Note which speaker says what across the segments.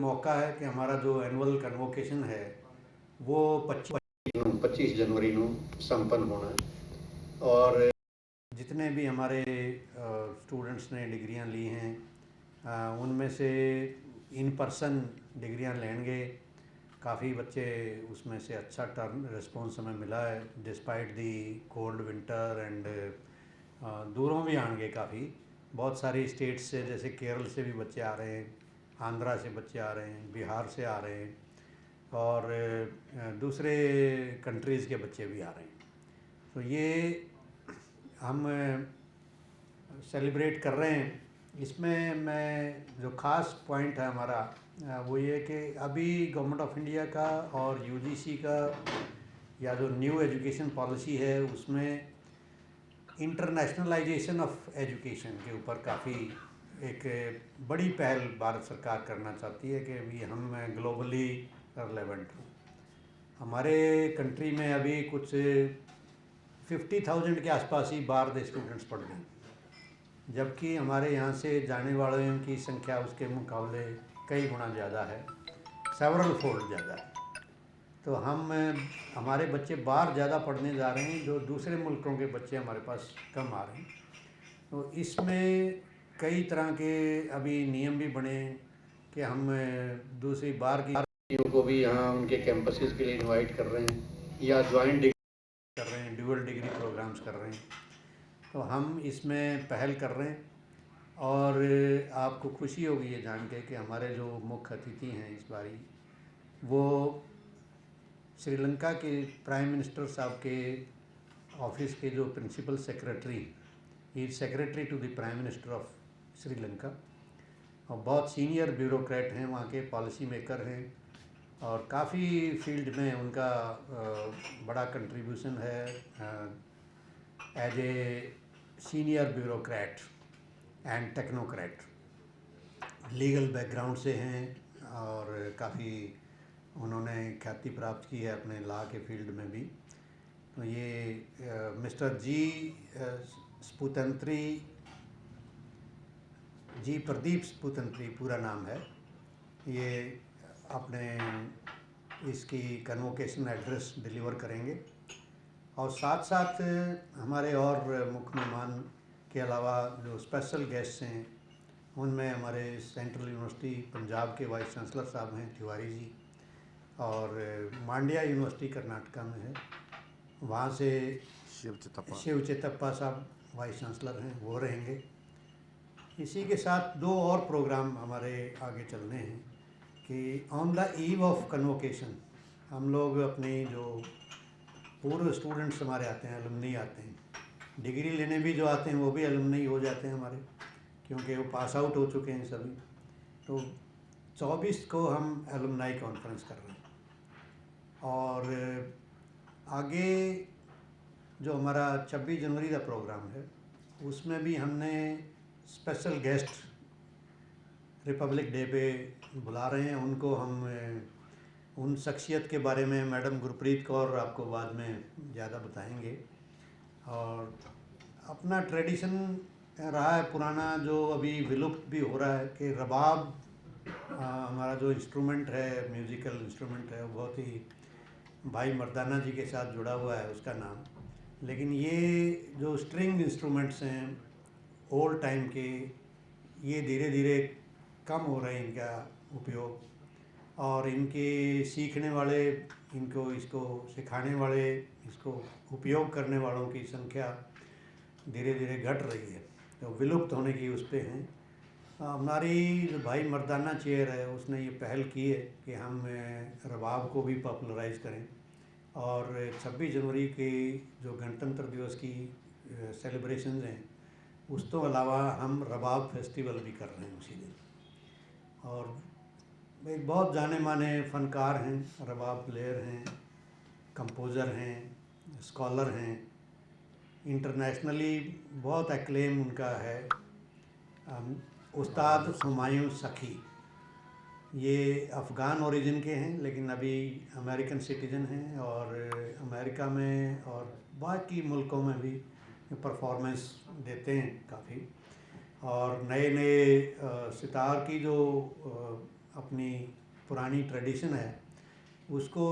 Speaker 1: मौका है कि हमारा जो एनुअल कन्वोकेशन है वो 25 ਨੂੰ 25 जनवरी ਨੂੰ संपन्न होना है। और जितने भी हमारे स्टूडेंट्स ने डिग्रियाँ ली हैं उनमें से इन पर्सन डिग्रियाँ लेंगे। काफ़ी बच्चे उसमें से अच्छा टर्न रिस्पॉन्स हमें मिला है despite the cold winter and दूरों भी आएँगे काफ़ी। बहुत सारी स्टेट्स से जैसे केरल से भी बच्चे आ रहे हैं। आंध्रा से बच्चे आ रहे हैं, बिहार से आ रहे हैं और दूसरे कंट्रीज़ के बच्चे भी आ रहे हैं। तो ये हम सेलिब्रेट कर रहे हैं। इसमें मैं, जो ख़ास पॉइंट है हमारा वो ये कि अभी गवर्नमेंट ऑफ़ इंडिया का और यूजीसी का या जो न्यू एजुकेशन पॉलिसी है, उसमें इंटरनेशनलाइजेशन ऑफ़ एजुकेशन के ऊपर काफ़ी एक बड़ी पहल भारत सरकार करना चाहती है कि अभी हम ग्लोबली रिलेवेंट हों। हमारे कंट्री में अभी कुछ फिफ्टी थाउज़ेंड के आसपास ही बाहर दे स्टूडेंट्स पढ़ रहे हैं। जबकि हमारे यहाँ से जाने वालों की संख्या उसके मुकाबले कई गुना ज़्यादा है सेवरल फोल्ड ज़्यादा है। तो हम, हमारे बच्चे बाहर ज़्यादा पढ़ने जा रहे हैं, जो दूसरे मुल्कों के बच्चे हमारे पास कम आ रहे हैं। तो इसमें कई तरह के अभी नियम भी बने कि हम दूसरी बार की लड़कियों को भी यहाँ उनके कैंपसेस के लिए इनवाइट कर रहे हैं या ज्वाइंट डिग्री कर रहे हैं ड्यूअल डिग्री प्रोग्राम्स कर रहे हैं। तो हम इसमें पहल कर रहे हैं और आपको खुशी होगी ये जान के कि हमारे जो मुख्य अतिथि हैं इस बारी वो श्रीलंका के प्राइम मिनिस्टर साहब के ऑफ़िस के जो principal secretary he secretary to the prime minister of Sri Lanka. और बहुत सीनियर ब्यूरोक्रेट हैं, वहाँ के पॉलिसी मेकर हैं और काफ़ी फ़ील्ड में उनका बड़ा कंट्रीब्यूशन है as a senior bureaucrat and technocrat legal background से हैं और काफ़ी उन्होंने ख्याति प्राप्त की है अपने लॉ के फ़ील्ड में भी। तो ये मिस्टर जी स्पुतंत्री जी प्रदीप स्पुतंत्री पूरा नाम है। ये अपने इसकी कन्वोकेशन एड्रेस डिलीवर करेंगे। और साथ साथ हमारे और मुख्य मेहमान के अलावा जो स्पेशल गेस्ट हैं उनमें हमारे सेंट्रल यूनिवर्सिटी पंजाब के वाइस चांसलर साहब हैं तिवारी जी और मांड्या यूनिवर्सिटी कर्नाटका में है। वहाँ से
Speaker 2: शिव चितप्पा।
Speaker 1: शिव चितप्पा साहब वाइस चांसलर हैं वो रहेंगे। इसी के साथ दो और प्रोग्राम हमारे आगे चलने हैं कि on the eve of convocation हम लोग अपनी जो पूर्व स्टूडेंट्स हमारे आते हैं अलुमनी आते हैं। डिग्री लेने भी जो आते हैं, वो भी अलुमनी हो जाते हैं हमारे, क्योंकि वो पास आउट हो चुके हैं सभी। तो 24 को हम एलुमनाई कॉन्फ्रेंस कर रहे हैं। और आगे जो हमारा 26 जनवरी का प्रोग्राम है, उसमें भी हमने स्पेशल गेस्ट रिपब्लिक डे पे बुला रहे हैं। उनको हम उन शख्सियत के बारे में मैडम गुरप्रीत कौर आपको बाद में ज़्यादा बताएँगे। और अपना ट्रेडिशन रहा है पुराना, जो अभी विलुप्त भी हो रहा है कि रबाब हमारा जो इंस्ट्रूमेंट है, म्यूज़िकल इंस्ट्रूमेंट है, वो बहुत ही भाई मर्दाना जी के साथ जुड़ा हुआ है उसका नाम। लेकिन ये जो स्ट्रिंग इंस्ट्रूमेंट्स हैं ओल्ड टाइम के ये धीरे धीरे कम हो रहे हैं इनका उपयोग। और इनके सीखने वाले, इनको इसको सिखाने वाले, इसको उपयोग करने वालों की संख्या धीरे धीरे घट रही है। तो विलुप्त होने की उस पर हैं। हमारी जो भाई मर्दाना चेयर है, उसने ये पहल की है कि हम रबाब को भी पॉपुलराइज करें। और 26 जनवरी के जो गणतंत्र दिवस की सेलिब्रेशन हैं उस तो अलावा हम रबाब फेस्टिवल भी कर रहे हैं उसी दिन। और एक बहुत जाने माने फनकार हैं, रबाब प्लेयर हैं, कंपोज़र हैं, स्कॉलर हैं। इंटरनेशनली बहुत एक्लेम उनका है। उस्ताद हुमायूं सखी, ये अफ़गान ओरिजिन के हैं, लेकिन अभी अमेरिकन सिटीज़न हैं और अमेरिका में और बाकी मुल्कों में भी परफॉर्मेंस देते हैं काफ़ी। और नए नए सितार की जो अपनी पुरानी ट्रेडिशन है, उसको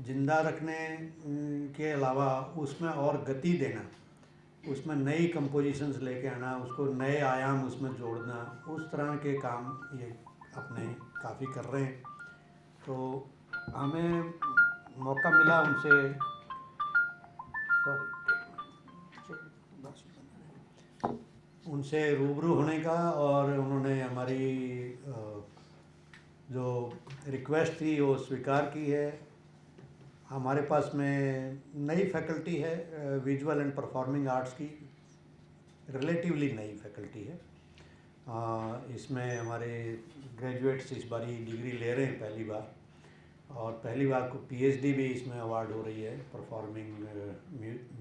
Speaker 1: ज़िंदा रखने के अलावा उसमें और गति देना, उसमें नई कंपोजिशंस लेके आना, उसको नए आयाम उसमें जोड़ना, उस तरह के काम ये अपने काफ़ी कर रहे हैं। तो हमें मौका मिला उनसे। सॉरी उनसे रूबरू होने का और उन्होंने हमारी जो रिक्वेस्ट थी वो स्वीकार की है। हमारे पास में नई फैकल्टी है विजुअल एंड परफॉर्मिंग आर्ट्स की। रिलेटिवली नई फैकल्टी है। इसमें हमारे ग्रेजुएट्स इस बारी डिग्री ले रहे हैं पहली बार। और पहली बार को पीएचडी भी इसमें अवार्ड हो रही है, परफॉर्मिंग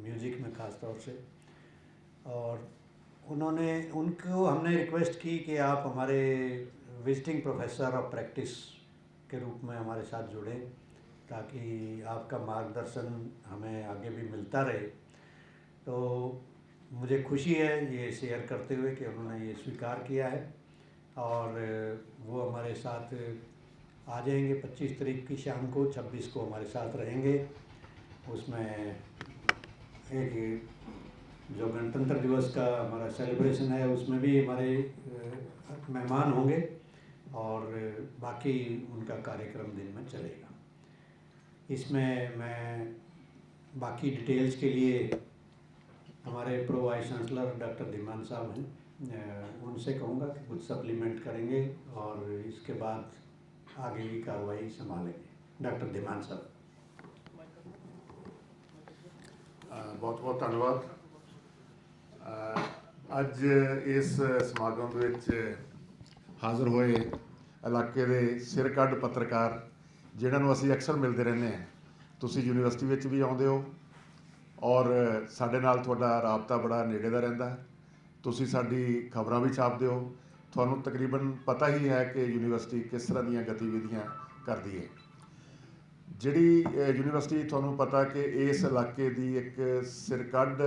Speaker 1: म्यूज़िक में ख़ास तौर से। और उन्होंने, उनको हमने रिक्वेस्ट की कि आप हमारे विजिटिंग प्रोफेसर ऑफ़ प्रैक्टिस के रूप में हमारे साथ जुड़ें, ताकि आपका मार्गदर्शन हमें आगे भी मिलता रहे। तो मुझे खुशी है ये शेयर करते हुए कि उन्होंने ये स्वीकार किया है, और वो हमारे साथ आ जाएँगे 25 तारीख की शाम को 26 को हमारे साथ रहेंगे। उसमें एक जो गणतंत्र दिवस का हमारा सेलिब्रेशन है, उसमें भी हमारे मेहमान होंगे और बाकी उनका कार्यक्रम दिन में चलेगा। इसमें मैं बाकी डिटेल्स के लिए हमारे pro vice chancellor doctor Dhiman साहब हैं। उनसे कहूँगा कि कुछ सप्लीमेंट करेंगे और इसके बाद आगे की कार्रवाई संभालेंगे। डॉक्टर धीमान साहब।
Speaker 2: बहुत बहुत धन्यवाद। ਅੱਜ ਇਸ ਸਮਾਗਮ ਦੇ ਵਿੱਚ ਹਾਜ਼ਰ ਹੋਏ ਇਲਾਕੇ ਦੇ ਸਿਰਕੱਢ ਪੱਤਰਕਾਰ, ਜਿਨ੍ਹਾਂ ਨੂੰ ਅਸੀਂ ਅਕਸਰ ਮਿਲਦੇ ਰਹਿੰਦੇ ਹਾਂ, ਤੁਸੀਂ ਯੂਨੀਵਰਸਿਟੀ ਵਿੱਚ ਵੀ ਆਉਂਦੇ ਹੋ ਔਰ ਸਾਡੇ ਨਾਲ ਤੁਹਾਡਾ ਰਾਬਤਾ ਬੜਾ ਨੇੜੇ ਦਾ ਰਹਿੰਦਾ ਤੁਸੀਂ ਸਾਡੀ ਖਬਰਾਂ ਵੀ ਛਾਪਦੇ ਹੋ। ਤੁਹਾਨੂੰ ਤਕਰੀਬਨ ਪਤਾ ਹੀ ਹੈ ਕਿ ਯੂਨੀਵਰਸਿਟੀ ਕਿਸ ਤਰ੍ਹਾਂ ਦੀਆਂ ਗਤੀਵਿਧੀਆਂ ਕਰਦੀ ਹੈ। ਜਿਹੜੀ ਯੂਨੀਵਰਸਿਟੀ ਤੁਹਾਨੂੰ ਪਤਾ ਕਿ ਇਸ ਇਲਾਕੇ ਦੀ ਇੱਕ ਸਿਰਕੱਢ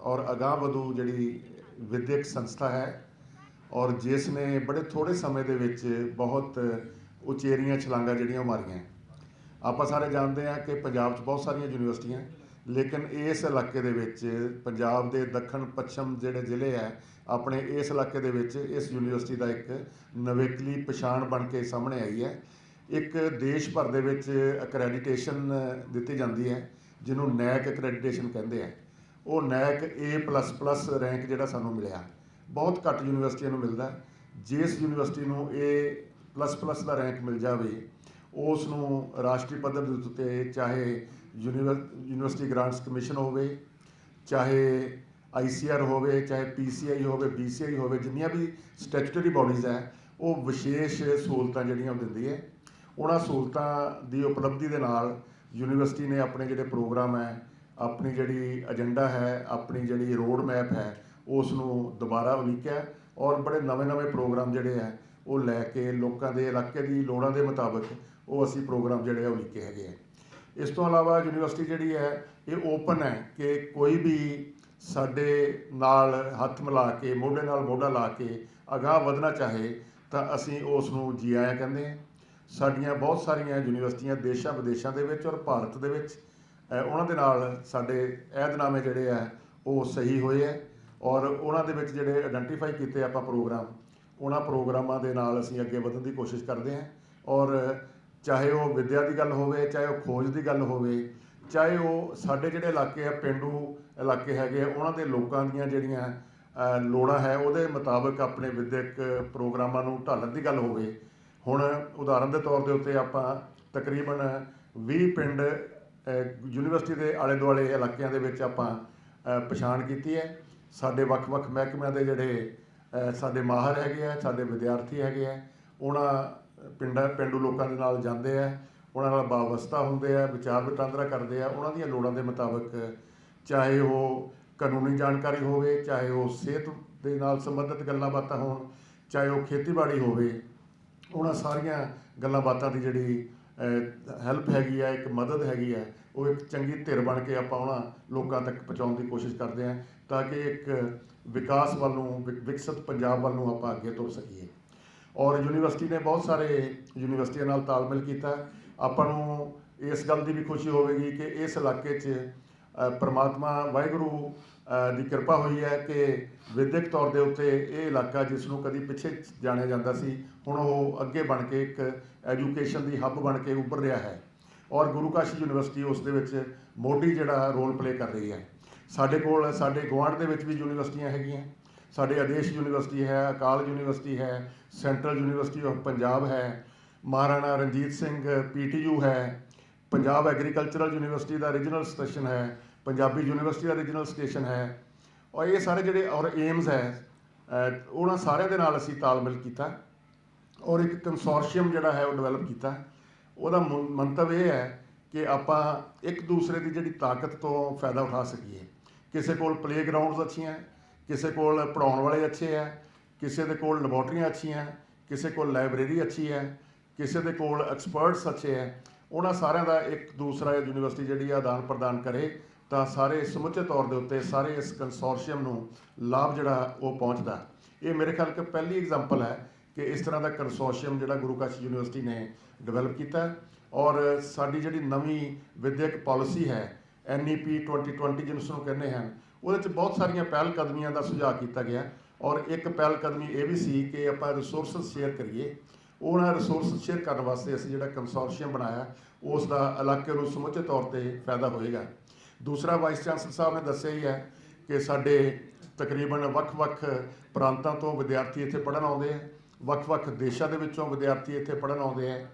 Speaker 2: ਔਰ ਅਗਾਂਹਵਧੂ ਜਿਹੜੀ ਵਿਦਿਅਕ ਸੰਸਥਾ ਹੈ ਔਰ ਜਿਸ ਨੇ ਬੜੇ ਥੋੜੇ ਸਮੇਂ ਦੇ ਵਿੱਚ ਬਹੁਤ ਉਚੇਰੀਆਂ ਛਲਾਂਗਾਂ ਜਿਹੜੀਆਂ ਮਾਰੀਆਂ ਆਪਾਂ ਸਾਰੇ ਜਾਣਦੇ ਹਾਂ ਕਿ ਪੰਜਾਬ 'ਚ ਬਹੁਤ ਸਾਰੀਆਂ ਯੂਨੀਵਰਸਿਟੀਆਂ ਲੇਕਿਨ ਇਸ ਇਲਾਕੇ ਦੇ ਵਿੱਚ ਪੰਜਾਬ ਦੇ ਦੱਖਣ, ਪੱਛਮ ਜਿਹੜੇ ਜ਼ਿਲ੍ਹੇ ਹੈ, ਆਪਣੇ ਇਸ ਇਲਾਕੇ ਦੇ ਵਿੱਚ ਇਸ ਯੂਨੀਵਰਸਿਟੀ ਦਾ ਇੱਕ ਨਵੇਕਲੀ ਪਛਾਣ ਬਣ ਕੇ ਸਾਹਮਣੇ ਆਈ ਹੈ। ਇੱਕ ਦੇਸ਼ ਭਰ ਦੇ ਵਿੱਚ ਅਕ੍ਰੈਡੀਟੇਸ਼ਨ ਦਿੱਤੀ ਜਾਂਦੀ ਹੈ, ਜਿਹਨੂੰ ਨੈਕ ਅਕ੍ਰੈਡੀਟੇਸ਼ਨ ਕਹਿੰਦੇ ਆ। ਉਹ ਨੈਕ A++ ਰੈਂਕ ਜਿਹੜਾ ਸਾਨੂੰ ਮਿਲਿਆ। ਬਹੁਤ ਘੱਟ ਯੂਨੀਵਰਸਿਟੀਆਂ ਨੂੰ ਮਿਲਦਾ। ਜਿਸ ਯੂਨੀਵਰਸਿਟੀ ਨੂੰ A++ ਦਾ ਰੈਂਕ ਮਿਲ ਜਾਵੇ ਉਸ ਨੂੰ ਰਾਸ਼ਟਰੀ ਪੱਧਰ ਦੇ ਉੱਤੇ ਚਾਹੇ ਯੂਨੀਵਰ- ਯੂਨੀਵਰਸਿਟੀ ਗ੍ਰਾਂਟਸ ਕਮਿਸ਼ਨ ਹੋਵੇ, ਚਾਹੇ ਆਈਸੀਆਰ ਹੋਵੇ, ਚਾਹੇ ਪੀਸੀਆਈ ਹੋਵੇ ਬੀਸੀਆਈ ਹੋਵੇ, ਜਿੰਨੀਆਂ ਵੀ ਸਟੈਚੂਟਰੀ ਬਾਡੀਜ਼ ਹੈ, ਉਹ ਵਿਸ਼ੇਸ਼ ਸਹੂਲਤਾਂ ਜਿਹੜੀਆਂ ਉਹ ਦਿੰਦੀ ਹੈ। ਉਹਨਾਂ ਸਹੂਲਤਾਂ ਦੀ ਉਪਲਬਧੀ ਦੇ ਨਾਲ ਯੂਨੀਵਰਸਿਟੀ ਨੇ ਆਪਣੇ ਜਿਹੜੇ ਪ੍ਰੋਗਰਾਮ ਹੈ, ਆਪਣੀ ਜਿਹੜੀ ਏਜੰਡਾ ਹੈ, ਆਪਣੀ ਜਿਹੜੀ ਰੋਡ ਮੈਪ ਹੈ ਉਸ ਨੂੰ ਦੁਬਾਰਾ ਉਲੀਕਿਆ ਔਰ ਬੜੇ ਨਵੇਂ-ਨਵੇਂ ਪ੍ਰੋਗਰਾਮ ਜਿਹੜੇ ਹੈ, ਉਹ ਲੈ ਕੇ ਲੋਕਾਂ ਦੇ ਇਲਾਕੇ ਦੀ ਲੋੜਾਂ ਦੇ ਮੁਤਾਬਕ ਉਹ ਅਸੀਂ ਪ੍ਰੋਗਰਾਮ ਜਿਹੜੇ ਆ ਉਲੀਕੇ ਹੈਗੇ ਆ। ਇਸ ਤੋਂ ਇਲਾਵਾ ਯੂਨੀਵਰਸਿਟੀ ਜਿਹੜੀ ਹੈ, ਇਹ ਓਪਨ ਹੈ ਕਿ ਕੋਈ ਵੀ ਸਾਡੇ ਨਾਲ ਹੱਥ ਮਿਲਾ ਕੇ, ਮੋਢੇ ਨਾਲ ਮੋਢਾ ਲਾ ਕੇ ਅਗਾਹ ਵਧਣਾ ਚਾਹੇ ਤਾਂ ਅਸੀਂ ਉਸ ਨੂੰ ਜੀ ਆਇਆਂ ਕਹਿੰਦੇ ਹਾਂ ਸਾਡੀਆਂ ਬਹੁਤ ਸਾਰੀਆਂ ਯੂਨੀਵਰਸਿਟੀਆਂ ਦੇਸ਼ਾਂ ਵਿਦੇਸ਼ਾਂ ਦੇ ਵਿੱਚ ਔਰ ਭਾਰਤ ਦੇ ਵਿੱਚ ਉਹਨਾਂ ਦੇ ਨਾਲ ਸਾਡੇ ਐਦਨਾਮੇ ਜਿਹੜੇ ਆ, ਉਹ ਸਹੀ ਹੋਏ ਹੈ ਔਰ ਉਹਨਾਂ ਦੇ ਵਿੱਚ ਜਿਹੜੇ ਆਇਡੈਂਟੀਫਾਈ ਕੀਤੇ ਆਪਾਂ ਪ੍ਰੋਗਰਾਮ, ਉਹਨਾਂ ਪ੍ਰੋਗਰਾਮਾਂ ਦੇ ਨਾਲ ਅਸੀਂ ਅੱਗੇ ਵਧਣ ਦੀ ਕੋਸ਼ਿਸ਼ ਕਰਦੇ ਹਾਂ ਔਰ ਚਾਹੇ ਉਹ ਵਿੱਦਿਆ ਦੀ ਗੱਲ ਹੋਵੇ, ਚਾਹੇ ਉਹ ਖੋਜ ਦੀ ਗੱਲ ਹੋਵੇ, ਚਾਹੇ ਉਹ ਸਾਡੇ ਜਿਹੜੇ ਇਲਾਕੇ ਆ, ਪਿੰਡੂ ਇਲਾਕੇ ਹੈਗੇ ਆ, ਉਹਨਾਂ ਦੇ ਲੋਕਾਂ ਦੀਆਂ ਜਿਹੜੀਆਂ ਲੋੜਾਂ ਹੈ, ਉਹਦੇ ਮੁਤਾਬਕ ਆਪਣੇ ਵਿਦਿਅਕ ਪ੍ਰੋਗਰਾਮਾਂ ਨੂੰ ਢਾਲਣ ਦੀ ਗੱਲ ਹੋਵੇ ਹੁਣ ਉਦਾਹਰਨ ਦੇ ਤੌਰ ਦੇ ਉੱਤੇ ਆਪਾਂ ਤਕਰੀਬਨ 20 ਪਿੰਡ ਯੂਨੀਵਰਸਿਟੀ ਦੇ ਆਲੇ ਦੁਆਲੇ ਇਲਾਕਿਆਂ ਦੇ ਵਿੱਚ ਆਪਾਂ ਪਛਾਣ ਕੀਤੀ ਹੈ। ਸਾਡੇ ਵੱਖ-ਵੱਖ ਮਹਿਕਮਿਆਂ ਦੇ ਜਿਹੜੇ ਸਾਡੇ ਮਾਹਰ ਹੈਗੇ ਆ, ਸਾਡੇ ਵਿਦਿਆਰਥੀ ਹੈਗੇ ਆ, ਉਹਨਾਂ ਪਿੰਡਾਂ, ਪਿੰਡੂ ਲੋਕਾਂ ਦੇ ਨਾਲ ਜਾਂਦੇ ਆ, ਉਹਨਾਂ ਨਾਲ ਵਾਬਸਤਾ ਹੁੰਦੇ ਆ, ਵਿਚਾਰ ਵਟਾਂਦਰਾ ਕਰਦੇ ਆ, ਉਹਨਾਂ ਦੀਆਂ ਲੋੜਾਂ ਦੇ ਮੁਤਾਬਕ ਚਾਹੇ ਉਹ ਕਾਨੂੰਨੀ ਜਾਣਕਾਰੀ ਹੋਵੇ, ਚਾਹੇ ਉਹ ਸਿਹਤ ਦੇ ਨਾਲ ਸੰਬੰਧਿਤ ਗੱਲਾਂ ਬਾਤਾਂ ਹੋਣ, ਚਾਹੇ ਉਹ ਖੇਤੀਬਾੜੀ ਹੋਵੇ ਉਹਨਾਂ ਸਾਰੀਆਂ ਗੱਲਾਂ ਬਾਤਾਂ ਦੀ ਜਿਹੜੀ ਹੈਲਪ ਹੈਗੀ ਆ, ਇੱਕ ਮਦਦ ਹੈਗੀ ਆ, ਉਹ ਇੱਕ ਚੰਗੀ ਧਿਰ ਬਣ ਕੇ ਆਪਾਂ ਉਹਨਾਂ ਲੋਕਾਂ ਤੱਕ ਪਹੁੰਚਾਉਣ ਦੀ ਕੋਸ਼ਿਸ਼ ਕਰਦੇ ਹਾਂ ਤਾਂ ਕਿ ਇੱਕ ਵਿਕਾਸ ਵੱਲ ਨੂੰ ਵਿਕ- ਵਿਕਸਿਤ ਪੰਜਾਬ ਵੱਲ ਨੂੰ ਆਪਾਂ ਅੱਗੇ ਤੁਰ ਸਕੀਏ। ਔਰ ਯੂਨੀਵਰਸਿਟੀ ਨੇ ਬਹੁਤ ਸਾਰੇ ਯੂਨੀਵਰਸਿਟੀਆਂ ਨਾਲ ਤਾਲਮੇਲ ਕੀਤਾ। ਆਪਾਂ ਨੂੰ ਇਸ ਗੱਲ ਦੀ ਵੀ ਖੁਸ਼ੀ ਹੋਵੇਗੀ ਕਿ ਇਸ ਇਲਾਕੇ 'ਚ ਪਰਮਾਤਮਾ ਵਾਹਿਗੁਰੂ ਦੀ ਕਿਰਪਾ ਹੋਈ ਹੈ ਕਿ ਵਿਦਿਅਕ ਤੌਰ ਦੇ ਉੱਤੇ ਇਹ ਇਲਾਕਾ ਜਿਸ ਨੂੰ ਕਦੀ ਪਿੱਛੇ ਜਾਣਿਆ ਜਾਂਦਾ ਸੀ, ਹੁਣ ਉਹ ਅੱਗੇ ਬਣ ਕੇ ਇੱਕ ਐਜੂਕੇਸ਼ਨ ਦੀ ਹੱਬ ਬਣ ਕੇ ਉੱਭਰ ਰਿਹਾ ਹੈ ਔਰ ਗੁਰੂ ਕਾਸ਼ੀ ਯੂਨੀਵਰਸਿਟੀ ਉਸ ਦੇ ਵਿੱਚ ਮੋਢੀ ਜਿਹੜਾ ਰੋਲ ਪਲੇ ਕਰ ਰਹੀ ਹੈ। ਸਾਡੇ ਕੋਲ, ਸਾਡੇ ਗੁਆਂਢ ਦੇ ਵਿੱਚ ਵੀ ਯੂਨੀਵਰਸਿਟੀਆਂ ਹੈਗੀਆਂ, ਸਾਡੇ ਆਦੇਸ਼ ਯੂਨੀਵਰਸਿਟੀ ਹੈ, ਅਕਾਲ ਯੂਨੀਵਰਸਿਟੀ ਹੈ, ਸੈਂਟਰਲ ਯੂਨੀਵਰਸਿਟੀ ਆਫ ਪੰਜਾਬ ਹੈ, ਮਹਾਰਾਣਾ ਰਣਜੀਤ ਸਿੰਘ ਪੀਟੀਯੂ ਹੈ, ਪੰਜਾਬ ਐਗਰੀਕਲਚਰਲ ਯੂਨੀਵਰਸਿਟੀ ਦਾ ਰੀਜਨਲ ਸਟੇਸ਼ਨ ਹੈ ਪੰਜਾਬੀ ਯੂਨੀਵਰਸਿਟੀ ਦਾ ਰੀਜਨਲ ਸਟੇਸ਼ਨ ਹੈ। ਔਰ ਇਹ ਸਾਰੇ ਜਿਹੜੇ ਔਰ ਏਮਸ ਹੈ ਉਹਨਾਂ ਸਾਰਿਆਂ ਦੇ ਨਾਲ ਅਸੀਂ ਤਾਲਮੇਲ ਕੀਤਾ। ਔਰ ਇੱਕ ਕੰਸੋਰਸ਼ੀਅਮ ਜਿਹੜਾ ਹੈ ਉਹ ਡਿਵੈਲਪ ਕੀਤਾ। ਉਹਦਾ ਮੰਤਵ ਇਹ ਹੈ ਕਿ ਆਪਾਂ ਇੱਕ ਦੂਸਰੇ ਦੀ ਜਿਹੜੀ ਤਾਕਤ ਤੋਂ ਫਾਇਦਾ ਉਠਾ ਸਕੀਏ। ਕਿਸੇ ਕੋਲ ਪਲੇਗਰਾਉਂਡਸ ਅੱਛੀਆਂ, ਕਿਸੇ ਕੋਲ ਪੜਾਉਣ ਵਾਲੇ ਅੱਛੇ ਹੈ ਕਿਸੇ ਦੇ ਕੋਲ ਲੈਬੋਰਟਰੀਆਂ ਅੱਛੀਆਂ, ਕਿਸੇ ਕੋਲ ਲਾਇਬ੍ਰੇਰੀ ਅੱਛੀ ਹੈ, ਕਿਸੇ ਦੇ ਕੋਲ ਐਕਸਪਰਟਸ ਅੱਛੇ ਹੈ। ਉਹਨਾਂ ਸਾਰਿਆਂ ਦਾ ਇੱਕ ਦੂਸਰਾ ਯੂਨੀਵਰਸਿਟੀ ਜਿਹੜੀ ਆ ਆਦਾਨ ਪ੍ਰਦਾਨ ਕਰੇ। ਤਾਂ ਸਾਰੇ ਸਮੁੱਚੇ ਤੌਰ ਦੇ ਉੱਤੇ ਸਾਰੇ ਇਸ ਕੰਸੋਰਸ਼ੀਅਮ ਨੂੰ ਲਾਭ ਜਿਹੜਾ ਉਹ ਪਹੁੰਚਦਾ ਇਹ ਮੇਰੇ ਖਿਆਲ ਕਿ ਪਹਿਲੀ ਐਗਜ਼ਾਮਪਲ ਹੈ ਕਿ ਇਸ ਤਰ੍ਹਾਂ ਦਾ ਕੰਸੋਰਸ਼ੀਅਮ ਜਿਹੜਾ ਗੁਰੂ ਕਾਸ਼ੀ ਯੂਨੀਵਰਸਿਟੀ ਨੇ ਡਿਵੈਲਪ ਕੀਤਾ ਔਰ ਸਾਡੀ ਜਿਹੜੀ ਨਵੀਂ ਵਿਦਿਅਕ ਪਾਲਿਸੀ ਹੈ E NEP 2020 ਜਿਸ ਨੂੰ ਕਹਿੰਦੇ ਹਨ ਉਹਦੇ ਵਿੱਚ ਬਹੁਤ ਸਾਰੀਆਂ ਪਹਿਲ ਕਦਮੀਆਂ ਦਾ ਸੁਝਾਅ ਕੀਤਾ ਗਿਆ ਔਰ ਇੱਕ ਪਹਿਲ ਕਦਮੀ ਇਹ ਵੀ ਸੀ ਕਿ ਆਪਾਂ ਰਿਸੋਰਸਸ ਸ਼ੇਅਰ ਕਰੀਏ। ਉਹਨਾਂ ਰਿਸੋਰਸ ਸ਼ੇਅਰ ਕਰਨ ਵਾਸਤੇ ਅਸੀਂ ਜਿਹੜਾ ਕੰਸੋਰਸ਼ੀਅਮ ਬਣਾਇਆ, ਉਸ ਦਾ ਇਲਾਕੇ ਨੂੰ ਸਮੁੱਚੇ ਤੌਰ ਤੇ ਫਾਇਦਾ ਹੋਏਗਾ। ਦੂਸਰਾ ਵਾਈਸ ਚਾਂਸਲਰ ਸਾਹਿਬ ਨੇ ਦੱਸਿਆ ਹੀ ਹੈ ਕਿ ਸਾਡੇ ਤਕਰੀਬਨ ਵੱਖ-ਵੱਖ ਪ੍ਰਾਂਤਾਂ ਤੋਂ ਵਿਦਿਆਰਥੀ ਇੱਥੇ ਪੜ੍ਹਨ ਆਉਂਦੇ ਆ, ਵੱਖ-ਵੱਖ ਦੇਸ਼ਾਂ ਦੇ ਵਿੱਚੋਂ ਵਿਦਿਆਰਥੀ ਇੱਥੇ ਪੜ੍ਹਨ ਆਉਂਦੇ ਆ।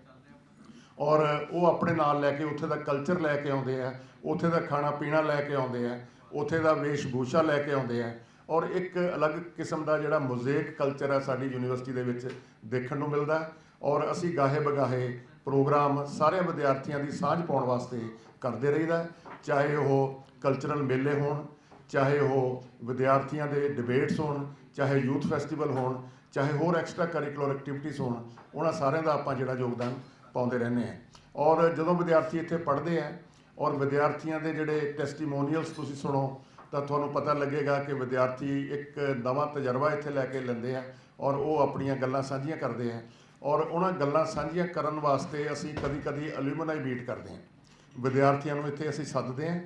Speaker 2: ਔਰ ਉਹ ਆਪਣੇ ਨਾਲ ਲੈ ਕੇ ਉੱਥੇ ਦਾ ਕਲਚਰ ਲੈ ਕੇ ਆਉਂਦੇ ਆ, ਉੱਥੇ ਦਾ ਖਾਣਾ ਪੀਣਾ ਲੈ ਕੇ ਆਉਂਦੇ ਆ, ਉੱਥੇ ਦਾ ਵੇਸ਼ਭੂਸ਼ਾ ਲੈ ਕੇ ਆਉਂਦੇ ਆ। ਔਰ ਇੱਕ ਅਲੱਗ ਕਿਸਮ ਦਾ ਜਿਹੜਾ ਮੋਜ਼ੇਕ ਕਲਚਰ ਹੈ ਸਾਡੀ ਯੂਨੀਵਰਸਿਟੀ ਦੇ ਵਿੱਚ ਦੇਖਣ ਨੂੰ ਮਿਲਦਾ। ਔਰ ਅਸੀਂ ਗਾਹੇ ਬਗਾਹੇ ਪ੍ਰੋਗਰਾਮ ਸਾਰੇ ਵਿਦਿਆਰਥੀਆਂ ਦੀ ਸਾਂਝ ਪਾਉਣ ਵਾਸਤੇ ਕਰਦੇ ਰਹੀਦਾ। ਚਾਹੇ ਉਹ ਕਲਚਰਲ ਮੇਲੇ ਹੋਣ, ਚਾਹੇ ਉਹ ਵਿਦਿਆਰਥੀਆਂ ਦੇ ਡਿਬੇਟਸ ਹੋਣ, ਚਾਹੇ ਯੂਥ ਫੈਸਟੀਵਲ ਹੋਣ, ਚਾਹੇ ਹੋਰ ਐਕਸਟਰਾ ਕਰਿਕੂਲਰ ਐਕਟੀਵਿਟੀਜ਼ ਹੋਣ, ਉਹਨਾਂ ਸਾਰਿਆਂ ਦਾ ਆਪਾਂ ਜਿਹੜਾ ਯੋਗਦਾਨ ਪਾਉਂਦੇ ਰਹਿੰਦੇ ਹਾਂ। ਔਰ ਜਦੋਂ ਵਿਦਿਆਰਥੀ ਇੱਥੇ ਪੜ੍ਹਦੇ ਆ ਔਰ ਵਿਦਿਆਰਥੀਆਂ ਦੇ ਜਿਹੜੇ ਟੈਸਟੀਮੋਨੀਅਲਸ ਤੁਸੀਂ ਸੁਣੋ, ਤਾਂ ਤੁਹਾਨੂੰ ਪਤਾ ਲੱਗੇਗਾ ਕਿ ਵਿਦਿਆਰਥੀ ਇੱਕ ਨਵਾਂ ਤਜਰਬਾ ਇੱਥੇ ਲੈ ਕੇ ਲੈਂਦੇ ਆ ਔਰ ਉਹ ਆਪਣੀਆਂ ਗੱਲਾਂ ਸਾਂਝੀਆਂ ਕਰਦੇ ਆ ਔਰ ਉਹਨਾਂ ਗੱਲਾਂ ਸਾਂਝੀਆਂ ਕਰਨ ਵਾਸਤੇ ਅਸੀਂ ਕਦੀ-ਕਦੀ ਅਲੂਮਨਾਈ ਮੀਟ ਕਰਦੇ ਹਾਂ। ਵਿਦਿਆਰਥੀਆਂ ਨੂੰ ਇੱਥੇ ਅਸੀਂ ਸੱਦਦੇ ਹਾਂ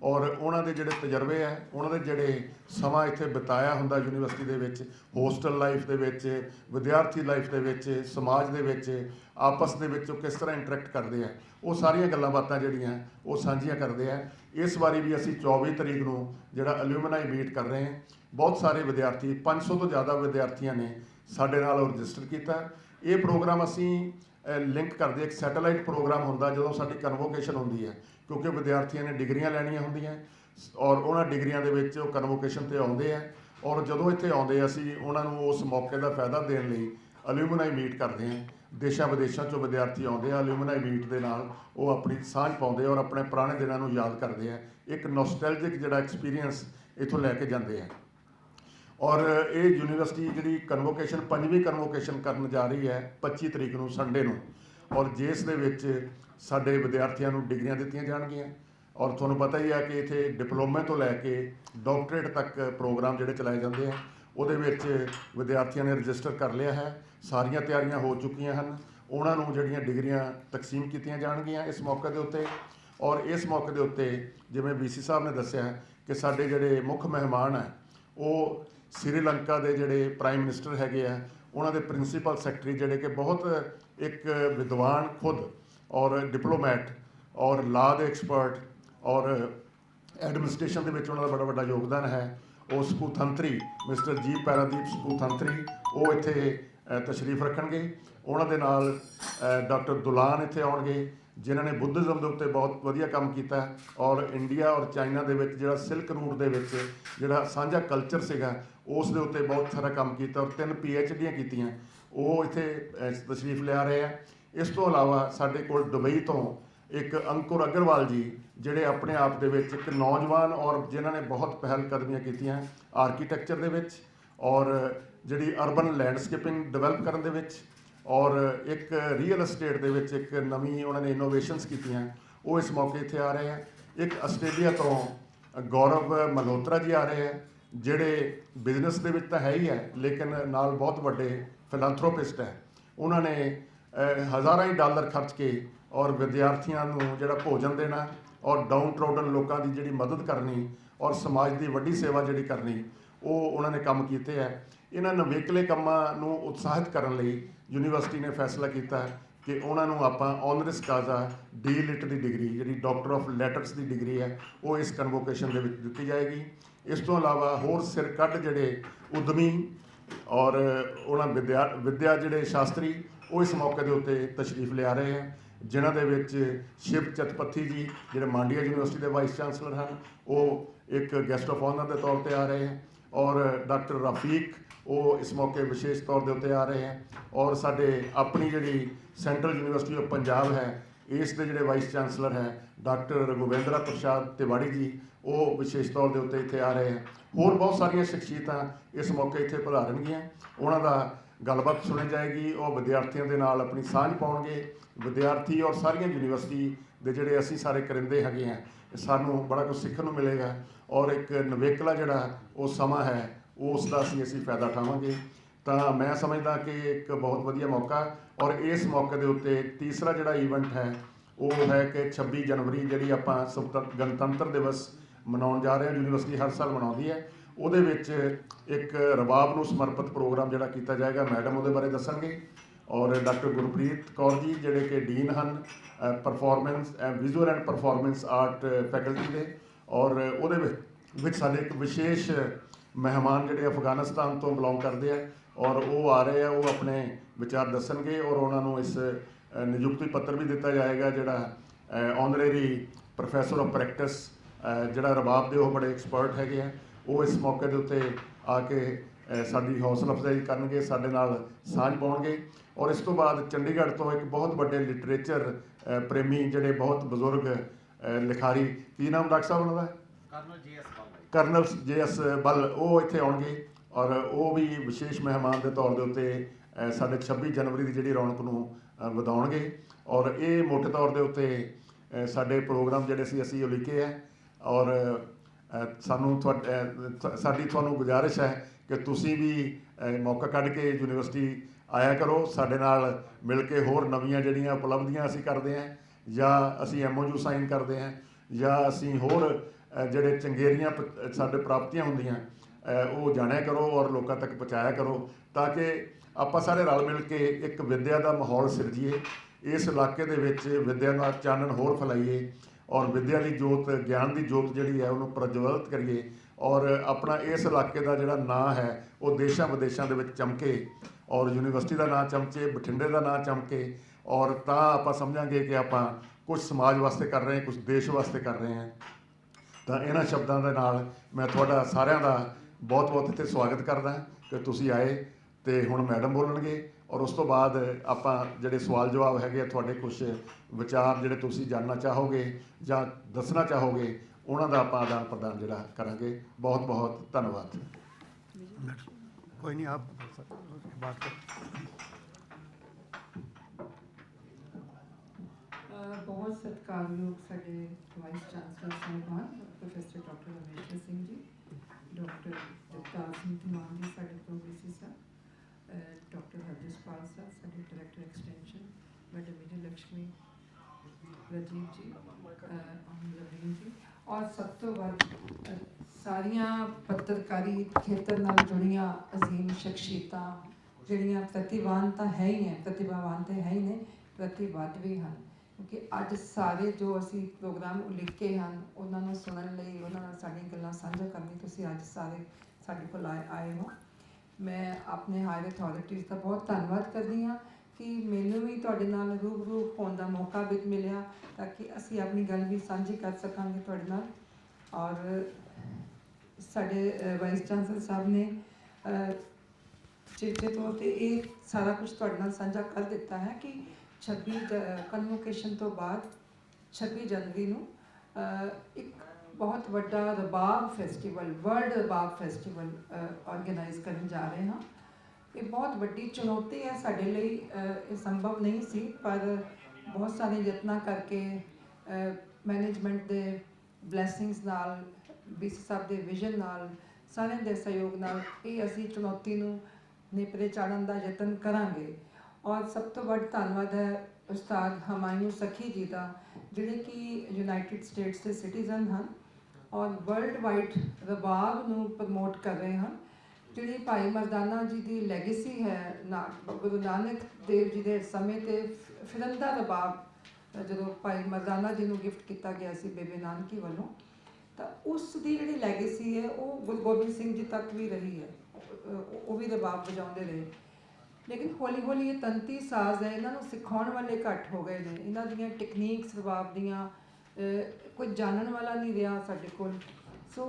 Speaker 2: ਔਰ ਉਹਨਾਂ ਦੇ ਜਿਹੜੇ ਤਜਰਬੇ ਆ ਉਹਨਾਂ ਦੇ ਜਿਹੜੇ ਸਮਾਂ ਇੱਥੇ ਬਿਤਾਇਆ ਹੁੰਦਾ ਯੂਨੀਵਰਸਿਟੀ ਦੇ ਵਿੱਚ, ਹੋਸਟਲ ਲਾਈਫ ਦੇ ਵਿੱਚ, ਵਿਦਿਆਰਥੀ ਲਾਈਫ ਦੇ ਵਿੱਚ, ਸਮਾਜ ਦੇ ਵਿੱਚ, ਆਪਸ ਦੇ ਵਿੱਚ ਉਹ ਕਿਸ ਤਰ੍ਹਾਂ ਇੰਟਰੈਕਟ ਕਰਦੇ ਆ ਉਹ ਸਾਰੀਆਂ ਗੱਲਾਂ ਬਾਤਾਂ ਜਿਹੜੀਆਂ ਉਹ ਸਾਂਝੀਆਂ ਕਰਦੇ ਆ ਇਸ ਵਾਰੀ ਵੀ ਅਸੀਂ 24 ਤਰੀਕ ਨੂੰ ਜਿਹੜਾ ਅਲੂਮਨਾਈ ਮੀਟ ਕਰ ਰਹੇ ਹਾਂ, ਬਹੁਤ ਸਾਰੇ ਵਿਦਿਆਰਥੀ 500 ਤੋਂ ਜ਼ਿਆਦਾ ਵਿਦਿਆਰਥੀਆਂ ਨੇ ਸਾਡੇ ਨਾਲ ਰਜਿਸਟਰ ਕੀਤਾ। ਇਹ ਪ੍ਰੋਗਰਾਮ ਅਸੀਂ ਲਿੰਕ ਕਰਦੇ ਇੱਕ ਸੈਟੇਲਾਈਟ ਪ੍ਰੋਗਰਾਮ ਹੁੰਦਾ ਜਦੋਂ ਸਾਡੀ ਕਨਵੋਕੇਸ਼ਨ ਹੁੰਦੀ ਹੈ, ਕਿਉਂਕਿ ਵਿਦਿਆਰਥੀਆਂ ਨੇ ਡਿਗਰੀਆਂ ਲੈਣੀਆਂ ਹੁੰਦੀਆਂ, ਔਰ ਉਹਨਾਂ ਡਿਗਰੀਆਂ ਦੇ ਵਿੱਚ ਉਹ ਕਨਵੋਕੇਸ਼ਨ ਤੇ ਆਉਂਦੇ ਆ, ਔਰ ਜਦੋਂ ਇੱਥੇ ਆਉਂਦੇ ਅਸੀਂ ਉਹਨਾਂ ਨੂੰ ਉਸ ਮੌਕੇ ਦਾ ਫਾਇਦਾ ਦੇਣ ਲਈ ਅਲੂਮਨਾਈ ਮੀਟ ਕਰਦੇ ਹਾਂ। ਦੇਸ਼ਾਂ ਵਿਦੇਸ਼ਾਂ ਚੋਂ ਵਿਦਿਆਰਥੀ ਆਉਂਦੇ ਆ ਅਲੂਮਨਾਈ ਮੀਟ ਦੇ ਨਾਲ ਉਹ ਆਪਣੀ ਸਾਂਝ ਪਾਉਂਦੇ ਔਰ ਆਪਣੇ ਪੁਰਾਣੇ ਦਿਨਾਂ ਨੂੰ ਯਾਦ ਕਰਦੇ ਆ। ਇੱਕ ਨੋਸਟੈਲਜਿਕ ਜਿਹੜਾ ਐਕਸਪੀਰੀਅੰਸ ਇੱਥੋਂ ਲੈ ਕੇ ਜਾਂਦੇ ਆ। ਔਰ ਇਹ ਯੂਨੀਵਰਸਿਟੀ ਜਿਹੜੀ ਕਨਵੋਕੇਸ਼ਨ ਪੰਜਵੀਂ ਕਨਵੋਕੇਸ਼ਨ ਕਰਨ ਜਾ ਰਹੀ ਹੈ 25 ਤਰੀਕ ਨੂੰ ਸੰਡੇ ਨੂੰ। ਔਰ ਜਿਸ ਦੇ ਵਿੱਚ ਸਾਡੇ ਵਿਦਿਆਰਥੀਆਂ ਨੂੰ ਡਿਗਰੀਆਂ ਦਿੱਤੀਆਂ ਜਾਣਗੀਆਂ। ਔਰ ਤੁਹਾਨੂੰ ਪਤਾ ਹੀ ਹੈ ਕਿ ਇੱਥੇ ਡਿਪਲੋਮੇ ਤੋਂ ਲੈ ਕੇ ਡਾਕਟਰੇਟ ਤੱਕ ਪ੍ਰੋਗਰਾਮ ਜਿਹੜੇ ਚਲਾਏ ਜਾਂਦੇ ਆ, ਉਹਦੇ ਵਿੱਚ ਵਿਦਿਆਰਥੀਆਂ ਨੇ ਰਜਿਸਟਰ ਕਰ ਲਿਆ ਹੈ। ਸਾਰੀਆਂ ਤਿਆਰੀਆਂ ਹੋ ਚੁੱਕੀਆਂ ਹਨ। ਉਹਨਾਂ ਨੂੰ ਜਿਹੜੀਆਂ ਡਿਗਰੀਆਂ ਤਕਸੀਮ ਕੀਤੀਆਂ ਜਾਣਗੀਆਂ ਇਸ ਮੌਕੇ ਦੇ ਉੱਤੇ। ਔਰ ਇਸ ਮੌਕੇ ਦੇ ਉੱਤੇ ਜਿਵੇਂ ਵੀਸੀ ਸਾਹਿਬ ਨੇ ਦੱਸਿਆ ਕਿ ਸਾਡੇ ਜਿਹੜੇ ਮੁੱਖ ਮਹਿਮਾਨ ਹੈ, ਉਹ ਸ੍ਰੀਲੰਕਾ ਦੇ ਜਿਹੜੇ ਪ੍ਰਾਈਮ ਮਿਨਿਸਟਰ ਹੈਗੇ ਆ, ਉਹਨਾਂ ਦੇ ਪ੍ਰਿੰਸੀਪਲ ਸੈਕਟਰੀ ਜਿਹੜੇ ਕਿ ਬਹੁਤ ਇੱਕ ਵਿਦਵਾਨ ਖੁਦ ਔਰ ਡਿਪਲੋਮੈਟ ਔਰ ਲਾ ਦੇ ਐਕਸਪਰਟ ਔਰ ਐਡਮਿਨਿਸਟ੍ਰੇਸ਼ਨ ਦੇ ਵਿੱਚ ਉਹਨਾਂ ਦਾ ਬੜਾ ਵੱਡਾ ਯੋਗਦਾਨ ਹੈ। ਉਹ ਸਪੂਥੰਤਰੀ ਮਿਸਟਰ ਜੀ ਪੈਰਾਦੀਪ ਸਪੂਥੰਤਰੀ ਉਹ ਇੱਥੇ ਤਸ਼ਰੀਫ ਰੱਖਣਗੇ। ਉਹਨਾਂ ਦੇ ਨਾਲ ਡਾਕਟਰ ਦੁਲਾਨ ਇੱਥੇ ਆਉਣਗੇ, ਜਿਨ੍ਹਾਂ ਨੇ ਬੁੱਧਿਜ਼ਮ ਦੇ ਉੱਤੇ ਬਹੁਤ ਵਧੀਆ ਕੰਮ ਕੀਤਾ ਔਰ ਇੰਡੀਆ ਔਰ ਚਾਈਨਾ ਦੇ ਵਿੱਚ ਜਿਹੜਾ ਸਿਲਕ ਰੂਟ ਦੇ ਵਿੱਚ ਜਿਹੜਾ ਸਾਂਝਾ ਕਲਚਰ ਸੀਗਾ ਉਸ ਦੇ ਉੱਤੇ ਬਹੁਤ ਸਾਰਾ ਕੰਮ ਕੀਤਾ ਔਰ ਤਿੰਨ ਡੀਆਂ ਕੀਤੀਆਂ। ਉਹ ਇੱਥੇ ਤਸ਼ਰੀਫ ਲਿਆ ਰਹੇ ਆ। ਇਸ ਤੋਂ ਇਲਾਵਾ ਸਾਡੇ ਕੋਲ ਦੁਬਈ ਤੋਂ ਇੱਕ ਅੰਕੁਰ ਅਗਰਵਾਲ ਜੀ, ਜਿਹੜੇ ਆਪਣੇ ਆਪ ਦੇ ਵਿੱਚ ਇੱਕ ਨੌਜਵਾਨ ਔਰ ਜਿਨ੍ਹਾਂ ਨੇ ਬਹੁਤ ਪਹਿਲ ਕਦਮੀਆਂ ਕੀਤੀਆਂ ਆਰਕੀਟੈਕਚਰ ਦੇ ਵਿੱਚ ਔਰ ਜਿਹੜੀ ਅਰਬਨ ਲੈਂਡਸਕੇਪਿੰਗ ਡਿਵੈਲਪ ਕਰਨ ਦੇ ਵਿੱਚ ਔਰ ਇੱਕ ਰੀਅਲ ਏਸਟੇਟ ਦੇ ਵਿੱਚ ਇੱਕ ਨਵੀਂ ਉਹਨਾਂ ਨੇ ਇਨੋਵੇਸ਼ਨਸ ਕੀਤੀਆਂ। ਉਹ ਇਸ ਮੌਕੇ ਇੱਥੇ ਆ ਰਹੇ ਆ। ਇੱਕ ਆਸਟ੍ਰੇਲੀਆ ਤੋਂ ਗੌਰਵ ਮਲਹੋਤਰਾ ਜੀ ਆ ਰਹੇ ਆ। ਜਿਹੜੇ ਬਿਜ਼ਨਸ ਦੇ ਵਿੱਚ ਤਾਂ ਹੈ ਹੀ ਹੈ, ਲੇਕਿਨ ਨਾਲ ਬਹੁਤ ਵੱਡੇ ਫਿਲੈਂਥਰੋਪਿਸਟ ਹੈ। ਉਹਨਾਂ ਨੇ ਹਜ਼ਾਰਾਂ ਹੀ ਡਾਲਰ ਖਰਚ ਕੇ ਔਰ ਵਿਦਿਆਰਥੀਆਂ ਨੂੰ ਜਿਹੜਾ ਭੋਜਨ ਦੇਣਾ ਔਰ ਡਾਊਨ ਟ੍ਰੋਡਨ ਲੋਕਾਂ ਦੀ ਜਿਹੜੀ ਮਦਦ ਕਰਨੀ ਔਰ ਸਮਾਜ ਦੀ ਵੱਡੀ ਸੇਵਾ ਜਿਹੜੀ ਕਰਨੀ, ਉਹ ਉਹਨਾਂ ਨੇ ਕੰਮ ਕੀਤੇ ਹੈ। ਇਹਨਾਂ ਨਵੇਕਲੇ ਕੰਮਾਂ ਨੂੰ ਉਤਸ਼ਾਹਿਤ ਕਰਨ ਲਈ ਯੂਨੀਵਰਸਿਟੀ ਨੇ ਫੈਸਲਾ ਕੀਤਾ ਕਿ ਉਹਨਾਂ ਨੂੰ ਆਪਾਂ ਆਨਰਸ ਕਾਜ਼ਾ ਡੀ ਲਿਟ ਦੀ ਡਿਗਰੀ ਜਿਹੜੀ ਡਾਕਟਰ ਆਫ ਲੈਟਰਸ ਦੀ ਡਿਗਰੀ ਹੈ, ਉਹ ਇਸ ਕਨਵੋਕੇਸ਼ਨ ਦੇ ਵਿੱਚ ਦਿੱਤੀ ਜਾਏਗੀ। ਇਸ ਤੋਂ ਇਲਾਵਾ ਹੋਰ ਸਿਰ ਕੱਢ ਜਿਹੜੇ ਉਦਮੀ ਔਰ ਉਹਨਾਂ ਵਿਦਿਆ ਵਿਦਿਆ ਜਿਹੜੇ ਸ਼ਾਸਤਰੀ, ਉਹ ਇਸ ਮੌਕੇ ਦੇ ਉੱਤੇ ਤਸ਼ਰੀਫ ਲਿਆ ਰਹੇ ਹੈ। ਜਿਨ੍ਹਾਂ ਦੇ ਵਿੱਚ ਸ਼ਿਵ ਚਤਪੱਥੀ ਜੀ, ਜਿਹੜੇ ਮਾਂਡੀਆ ਯੂਨੀਵਰਸਿਟੀ ਦੇ ਵਾਈਸ ਚਾਂਸਲਰ ਹਨ, ਉਹ ਇੱਕ ਗੈਸਟ ਆਫ ਆਨਰ ਦੇ ਤੌਰ ਤੇ ਆ ਰਹੇ ਹੈ। ਔਰ ਡਾਕਟਰ ਰਫੀਕ, ਉਹ ਇਸ ਮੌਕੇ ਵਿਸ਼ੇਸ਼ ਤੌਰ ਦੇ ਉੱਤੇ ਆ ਰਹੇ ਹੈ ਔਰ ਸਾਡੇ ਆਪਣੀ ਜਿਹੜੀ ਸੈਂਟਰਲ ਯੂਨੀਵਰਸਿਟੀ ਆਫ ਪੰਜਾਬ ਹੈ, ਇਸ ਦੇ ਜਿਹੜੇ ਵਾਈਸ ਚਾਂਸਲਰ ਹੈ, ਡਾਕਟਰ ਰਘੁਵੇਂਦਰਾ ਪ੍ਰਸਾਦ ਤਿਵਾੜੀ ਜੀ, ਉਹ ਵਿਸ਼ੇਸ਼ ਤੌਰ ਦੇ ਉੱਤੇ ਇੱਥੇ ਆ ਰਹੇ ਹੈ। ਹੋਰ ਬਹੁਤ ਸਾਰੀਆਂ ਸ਼ਖਸੀਅਤਾਂ ਇਸ ਮੌਕੇ ਇੱਥੇ ਪਧਾਰਨਗੀਆਂ ਉਹਨਾਂ ਦਾ ਗੱਲਬਾਤ ਸੁਣੀ ਜਾਏਗੀ, ਉਹ ਵਿਦਿਆਰਥੀਆਂ ਦੇ ਨਾਲ ਆਪਣੀ ਸਾਂਝ ਪਾਉਣਗੇ। ਵਿਦਿਆਰਥੀ ਔਰ ਸਾਰੀਆਂ ਯੂਨੀਵਰਸਿਟੀ ਦੇ ਜਿਹੜੇ ਅਸੀਂ ਸਾਰੇ ਕਰਿੰਦੇ ਹੈਗੇ ਆ ਸਾਨੂੰ ਬੜਾ ਕੁਝ ਸਿੱਖਣ ਨੂੰ ਮਿਲੇਗਾ ਔਰ ਇੱਕ ਨਵੇਕਲਾ ਜਿਹੜਾ ਉਹ ਸਮਾਂ ਹੈ ਉਸ ਦਾ ਅਸੀਂ ਅਸੀਂ ਫਾਇਦਾ ਉਠਾਵਾਂਗੇ। ਤਾਂ ਮੈਂ ਸਮਝਦਾ ਕਿ ਇੱਕ ਬਹੁਤ ਵਧੀਆ ਮੌਕਾ ਔਰ ਇਸ ਮੌਕੇ ਦੇ ਉੱਤੇ ਤੀਸਰਾ ਜਿਹੜਾ ਈਵੈਂਟ ਹੈ, ਉਹ ਹੈ ਕਿ 26 ਜਨਵਰੀ ਜਿਹੜੀ ਆਪਾਂ ਸੁਤੰਤਰ ਗਣਤੰਤਰ ਦਿਵਸ ਮਨਾਉਣ ਜਾ ਰਹੇ ਹਾਂ, ਯੂਨੀਵਰਸਿਟੀ ਹਰ ਸਾਲ ਮਨਾਉਂਦੀ ਹੈ। ਉਹਦੇ ਵਿੱਚ ਇੱਕ ਰਬਾਬ ਨੂੰ ਸਮਰਪਿਤ ਪ੍ਰੋਗਰਾਮ ਜਿਹੜਾ ਕੀਤਾ ਜਾਏਗਾ, ਮੈਡਮ ਉਹਦੇ ਬਾਰੇ ਦੱਸਣਗੇ। ਔਰ ਡਾਕਟਰ ਗੁਰਪ੍ਰੀਤ ਕੌਰ ਜੀ ਜਿਹੜੇ ਕਿ ਡੀਨ ਹਨ performance visual and performance art faculty ਦੇ ਔਰ ਉਹਦੇ ਵਿੱਚ ਵਿੱਚ ਸਾਡੇ ਇੱਕ ਵਿਸ਼ੇਸ਼ ਮਹਿਮਾਨ ਜਿਹੜੇ ਅਫਗਾਨਿਸਤਾਨ ਤੋਂ ਬਿਲੋਂਗ ਕਰਦੇ ਆ ਔਰ ਉਹ ਆ ਰਹੇ ਆ, ਉਹ ਆਪਣੇ ਵਿਚਾਰ ਦੱਸਣਗੇ ਔਰ ਉਹਨਾਂ ਨੂੰ ਇਸ ਨਿਯੁਕਤੀ ਪੱਤਰ ਵੀ ਦਿੱਤਾ ਜਾਏਗਾ ਜਿਹੜਾ ਆਨਰੇਰੀ ਪ੍ਰੋਫੈਸਰ ਆਫ ਪ੍ਰੈਕਟਿਸ ਜਿਹੜਾ ਰਬਾਬ ਦੇ ਉਹ ਬੜੇ ਐਕਸਪਰਟ ਹੈਗੇ ਆ, ਉਹ ਇਸ ਮੌਕੇ ਦੇ ਉੱਤੇ ਆ ਕੇ ਸਾਡੀ ਹੌਸਲਾ ਅਫਜ਼ਾਈ ਕਰਨਗੇ ਸਾਡੇ ਨਾਲ ਸਾਂਝ ਪਾਉਣਗੇ। ਔਰ ਇਸ ਤੋਂ ਬਾਅਦ ਚੰਡੀਗੜ੍ਹ ਤੋਂ ਇੱਕ ਬਹੁਤ ਵੱਡੇ ਲਿਟਰੇਚਰ ਪ੍ਰੇਮੀ ਜਿਹੜੇ ਬਹੁਤ ਬਜ਼ੁਰਗ ਲਿਖਾਰੀ ਕੀ ਨਾਮ ਡਾਕਟਰ ਸਾਹਿਬ ਉਹਨਾਂ ਦਾ?
Speaker 3: Colonel G
Speaker 2: S colonel Bal ਉਹ ਇੱਥੇ ਆਉਣਗੇ। ਔਰ ਉਹ ਵੀ ਵਿਸ਼ੇਸ਼ ਮਹਿਮਾਨ ਦੇ ਤੌਰ ਦੇ ਉੱਤੇ ਸਾਡੇ 26 ਜਨਵਰੀ ਦੀ ਜਿਹੜੀ ਰੌਣਕ ਨੂੰ ਵਧਾਉਣਗੇ। ਔਰ ਇਹ ਮੋٹے ਤੌਰ ਦੇ ਉੱਤੇ ਸਾਡੇ ਪ੍ਰੋਗਰਾਮ ਜਿਹੜੇ ਸੀ ਅਸੀਂ ਉਲੀਕੇ ਹੈ। ਔਰ ਸਾਨੂੰ ਸਾਡੀ ਤੁਹਾਨੂੰ ਗੁਜ਼ਾਰਿਸ਼ ਹੈ ਕਿ ਤੁਸੀਂ ਵੀ ਮੌਕਾ ਕੱਢ ਕੇ ਯੂਨੀਵਰਸਿਟੀ ਆਇਆ ਕਰੋ। ਸਾਡੇ ਨਾਲ ਮਿਲ ਕੇ ਹੋਰ ਨਵੀਆਂ ਜਿਹੜੀਆਂ ਉਪਲਬਧੀਆਂ ਅਸੀਂ ਕਰਦੇ ਹਾਂ, ਜਾਂ ਅਸੀਂ ਐਮਓਯੂ ਸਾਈਨ ਕਰਦੇ ਹਾਂ, ਜਾਂ ਅਸੀਂ ਹੋਰ ਜਿਹੜੇ ਚੰਗੇਰੀਆਂ ਪ- ਸਾਡੇ ਪ੍ਰਾਪਤੀਆਂ ਹੁੰਦੀਆਂ ਉਹ ਜਾਣਿਆ ਕਰੋ ਔਰ ਲੋਕਾਂ ਤੱਕ ਪਹੁੰਚਾਇਆ ਕਰੋ, ਤਾਂ ਕਿ ਆਪਾਂ ਸਾਰੇ ਰਲ ਮਿਲ ਕੇ ਇੱਕ ਵਿਦਿਆ ਦਾ ਮਾਹੌਲ ਸਿਰਜੀਏ। ਇਸ ਇਲਾਕੇ ਦੇ ਵਿੱਚ ਵਿਦਿਆ ਦਾ ਚਾਨਣ ਹੋਰ ਫੈਲਾਈਏ। ਔਰ ਵਿਦਿਆ ਦੀ ਜੋਤ, ਗਿਆਨ ਦੀ ਜੋਤ ਜਿਹੜੀ ਹੈ, ਉਹਨੂੰ ਪ੍ਰਜਵਲਿਤ ਕਰੀਏ ਔਰ ਆਪਣਾ ਇਸ ਇਲਾਕੇ ਦਾ ਜਿਹੜਾ ਨਾਂ ਹੈ, ਉਹ ਦੇਸ਼ਾਂ ਵਿਦੇਸ਼ਾਂ ਦੇ ਵਿੱਚ ਚਮਕੇ ਔਰ ਯੂਨੀਵਰਸਿਟੀ ਦਾ ਨਾਂ ਚਮਕੇ, ਬਠਿੰਡੇ ਦਾ ਨਾਂ ਚਮਕੇ ਔਰ ਤਾਂ ਆਪਾਂ ਸਮਝਾਂਗੇ ਕਿ ਆਪਾਂ ਕੁਝ ਸਮਾਜ ਵਾਸਤੇ ਕਰ ਰਹੇ ਹਾਂ ਕੁਝ ਦੇਸ਼ ਵਾਸਤੇ ਕਰ ਰਹੇ ਹਾਂ। ਤਾਂ ਇਹਨਾਂ ਸ਼ਬਦਾਂ ਦੇ ਨਾਲ ਮੈਂ ਤੁਹਾਡਾ ਸਾਰਿਆਂ ਦਾ ਬਹੁਤ ਬਹੁਤ ਇੱਥੇ ਸਵਾਗਤ ਕਰਦਾ ਕਿ ਤੁਸੀਂ ਆਏ ਤੇ ਹੁਣ ਮੈਡਮ ਬੋਲਣਗੇ। ਔਰ ਉਸ ਤੋਂ ਬਾਅਦ ਆਪਾਂ ਜਿਹੜੇ ਸਵਾਲ ਜਵਾਬ ਹੈਗੇ ਆ ਤੁਹਾਡੇ ਕੁਝ ਵਿਚਾਰ ਜਿਹੜੇ ਤੁਸੀਂ ਜਾਣਨਾ ਚਾਹੋਗੇ ਜਾਂ ਦੱਸਣਾ ਚਾਹੋਗੇ ਉਹਨਾਂ ਦਾ ਆਪਾਂ ਆਦਾਨ ਪ੍ਰਦਾਨ ਜਿਹੜਾ ਕਰਾਂਗੇ। ਬਹੁਤ ਬਹੁਤ ਧੰਨਵਾਦ।
Speaker 1: ਕੋਈ ਨਹੀਂ ਆਪ ਬਾਤ
Speaker 4: ਕਰੋ। ਬਹੁਤ ਸਤਿਕਾਰਯੋਗ ਸਾਡੇ ਵਾਈਸ ਚਾਂਸਲਰ ਸਾਹਿਬਾਨ professor doctor Ameshar Singh ji doctor Jagtar Singh Dhaman ji ਸਾਡੇ ਪ੍ਰੋਫੈਸਰ ਸਾਹਿਬ ਡਾਕਟਰ ਸਾਡੇ director extension madam Vijay Lakshmi Rajeev ji Lovleen ji ਔਰ ਸਭ ਤੋਂ ਵੱਧ ਸਾਰੀਆਂ ਪੱਤਰਕਾਰੀ ਖੇਤਰ ਨਾਲ ਜੁੜੀਆਂ ਅਜ਼ੀਮ ਸ਼ਖਸੀਅਤਾਂ ਜਿਹੜੀਆਂ ਪ੍ਰਤਿਭਾਨ ਤਾਂ ਹੈ ਹੀ ਹੈ ਪ੍ਰਤਿਭਾਵਾਨ ਤਾਂ ਹੈ ਹੀ ਨੇ ਪ੍ਰਤਿਭਾਤ ਵੀ ਹਨ ਕਿਉਂਕਿ ਅੱਜ ਸਾਰੇ ਜੋ ਅਸੀਂ ਪ੍ਰੋਗਰਾਮ ਉਲੀਕੇ ਹਨ ਉਹਨਾਂ ਨੂੰ ਸੁਣਨ ਲਈ ਉਹਨਾਂ ਨਾਲ ਸਾਡੀਆਂ ਗੱਲਾਂ ਸਾਂਝਾ ਕਰਨ ਲਈ ਤੁਸੀਂ ਅੱਜ ਸਾਰੇ ਸਾਡੇ ਕੋਲ ਆਏ ਆਏ ਹੋ ਮੈਂ ਆਪਣੇ ਹਾਇਰ ਅਥਾਰਟੀਜ਼ ਦਾ ਬਹੁਤ ਧੰਨਵਾਦ ਕਰਦੀ ਹਾਂ ਕਿ ਮੈਨੂੰ ਵੀ ਤੁਹਾਡੇ ਨਾਲ ਰੂਬਰੂ ਹੋਣ ਦਾ ਮੌਕਾ ਵੀ ਮਿਲਿਆ ਤਾਂ ਕਿ ਅਸੀਂ ਆਪਣੀ ਗੱਲ ਵੀ ਸਾਂਝੀ ਕਰ ਸਕਾਂਗੇ ਤੁਹਾਡੇ ਨਾਲ। ਔਰ ਸਾਡੇ ਵਾਈਸ ਚਾਂਸਲਰ ਸਾਹਿਬ ਨੇ ਅਹ, ਚਿੱਟੇ ਤੌਰ ਤੇ ਇਹ ਸਾਰਾ ਕੁਝ ਤੁਹਾਡੇ ਨਾਲ ਸਾਂਝਾ ਕਰ ਦਿੱਤਾ ਹੈ ਕਿ 26 ਕਨਵੋਕੇਸ਼ਨ ਤੋਂ ਬਾਅਦ 26 ਜਨਵਰੀ ਨੂੰ ਇੱਕ ਬਹੁਤ ਵੱਡਾ Rabab festival world Rabab festival organize ਕਰਨ ਜਾ ਰਹੇ ਹਾਂ। ਇਹ ਬਹੁਤ ਵੱਡੀ ਚੁਣੌਤੀ ਹੈ ਸਾਡੇ ਲਈ ਇਹ ਸੰਭਵ ਨਹੀਂ ਸੀ, ਪਰ ਬਹੁਤ ਸਾਰੇ ਯਤਨਾਂ ਕਰਕੇ ਮੈਨੇਜਮੈਂਟ ਦੇ ਬਲੇਸਿੰਗਸ ਨਾਲ ਬੀਸੀ ਸਾਹਿਬ ਦੇ ਵਿਜ਼ਨ ਨਾਲ, ਸਾਰਿਆਂ ਦੇ ਸਹਿਯੋਗ ਨਾਲ ਇਹ ਅਸੀਂ ਚੁਣੌਤੀ ਨੂੰ ਨੇਪਰੇ ਚਾੜਨ ਦਾ ਯਤਨ ਕਰਾਂਗੇ। ਔਰ ਸਭ ਤੋਂ ਵੱਡਾ ਧੰਨਵਾਦ ਹੈ ਉਸਤਾਦ ਹਮਾਯੂ ਸਖੀ ਜੀ ਦਾ, ਜਿਹੜੇ ਕਿ ਯੂਨਾਈਟਿਡ ਸਟੇਟਸ ਦੇ ਸਿਟੀਜ਼ਨ ਹਨ। ਔਰ ਵਰਲਡ ਵਾਈਡ ਰਬਾਬ ਨੂੰ ਪ੍ਰਮੋਟ ਕਰ ਰਹੇ ਹਨ। ਜਿਹੜੀ ਭਾਈ ਮਰਦਾਨਾ ਜੀ ਦੀ ਲੈਗੇਸੀ ਹੈ, ਨਾ, ਗੁਰੂ ਨਾਨਕ ਦੇਵ ਜੀ ਦੇ ਸਮੇਂ ਤੇ ਫਿ- ਫਿਰੰਦਾ ਰਬਾਬ ਜਦੋਂ ਭਾਈ ਮਰਦਾਨਾ ਜੀ ਨੂੰ ਗਿਫਟ ਕੀਤਾ ਗਿਆ ਸੀ ਬੇਬੇ ਨਾਨਕੀ ਵੱਲੋਂ, ਤਾਂ ਉਸ ਦੀ ਜਿਹੜੀ ਲੈਗੇਸੀ ਹੈ, ਉਹ ਗੁਰੂ ਗੋਬਿੰਦ ਸਿੰਘ ਜੀ ਤੱਕ ਵੀ ਰਹੀ ਹੈ। ਉਹ- ਵੀ ਰਬਾਬ ਵਜਾਉਂਦੇ ਰਹੇ। ਲੇਕਿਨ ਹੌਲੀ ਹੌਲੀ ਇਹ ਤੰਤੀ ਸਾਜ਼ ਹੈ, ਇਹਨਾਂ ਨੂੰ ਸਿਖਾਉਣ ਵਾਲੇ ਘੱਟ ਹੋ ਗਏ ਨੇ। ਇਹਨਾਂ ਦੀਆਂ ਟੈਕਨੀਕਸ ਰਬਾਬ ਦੀਆਂ ਕੋਈ ਜਾਣਨ ਵਾਲਾ ਨਹੀਂ ਰਿਹਾ ਸਾਡੇ ਕੋਲ। ਸੋ